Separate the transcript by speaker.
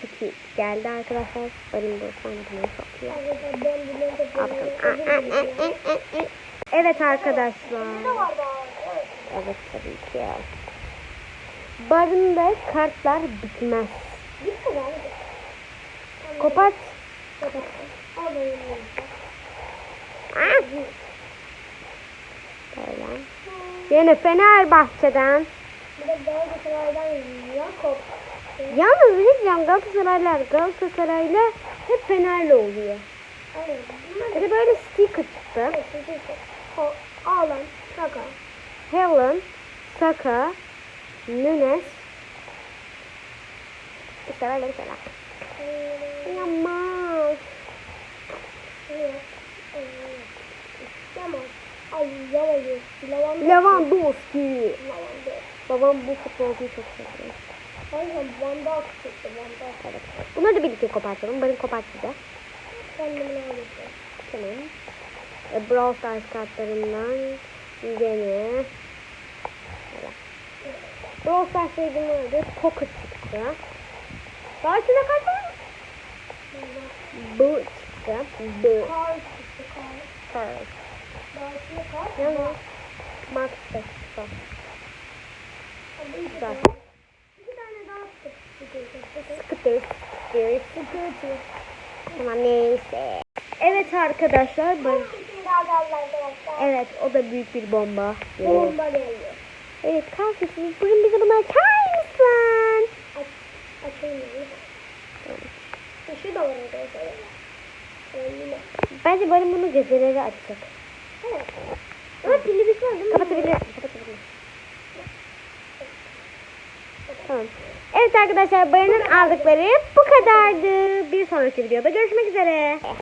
Speaker 1: Çıkı geldi arkadaşlar. Aa, aa, aa. Evet arkadaşlar. Evet tabii ki. Barında kartlar bitmez.
Speaker 2: Benim
Speaker 1: Ah! Böyle. Yine Fenerbahçe'den.
Speaker 2: Bir de Galatasaray'dan Yakup.
Speaker 1: Yalnız bir diyeceğim Galatasaraylar Galatasaray'la hep Fenerli oluyor.
Speaker 2: Aynen.
Speaker 1: Bir de böyle sticker çıktı.
Speaker 2: ağlan. Şaka.
Speaker 1: Helen, Saka, Nunes. İşte böyle bir şeyler. Yamaz.
Speaker 2: Ay yalan yok. Lavan.
Speaker 1: Lewandowski. Babam bu futbolcuyu çok seviyor.
Speaker 2: Aynen çıktı.
Speaker 1: Evet. Bunları da birlikte kopartalım. Barın kopart bize.
Speaker 2: Kendimine almışım.
Speaker 1: Tamam. E, Brawl Stars kartlarından gene Evet. Brawl Stars sevdiğim vardı. Pocket çıktı. Daha içinde kaç var? Bu çıktı. Bu.
Speaker 2: Kar çıktı. Kar.
Speaker 1: Pearl.
Speaker 2: Daha kar.
Speaker 1: Yalnız Max çıktı. Güzel. Tamam neyse. Evet arkadaşlar. Ben...
Speaker 2: Bir.
Speaker 1: Evet o da büyük bir bomba.
Speaker 2: Bomba geliyor.
Speaker 1: Evet kalkıyorsunuz. Bugün bize bunu açar mısın?
Speaker 2: Aç, açayım mı? Şu da var arkadaşlar. Yine.
Speaker 1: Bence Barın bunu geceleri açacak.
Speaker 2: Evet. Ama pili bitmez değil mi?
Speaker 1: Kapatabilirsin. Kapatabilirsin. Tamam. Evet arkadaşlar Barın'ın aldıkları bu kadardı. Bir sonraki videoda görüşmek üzere.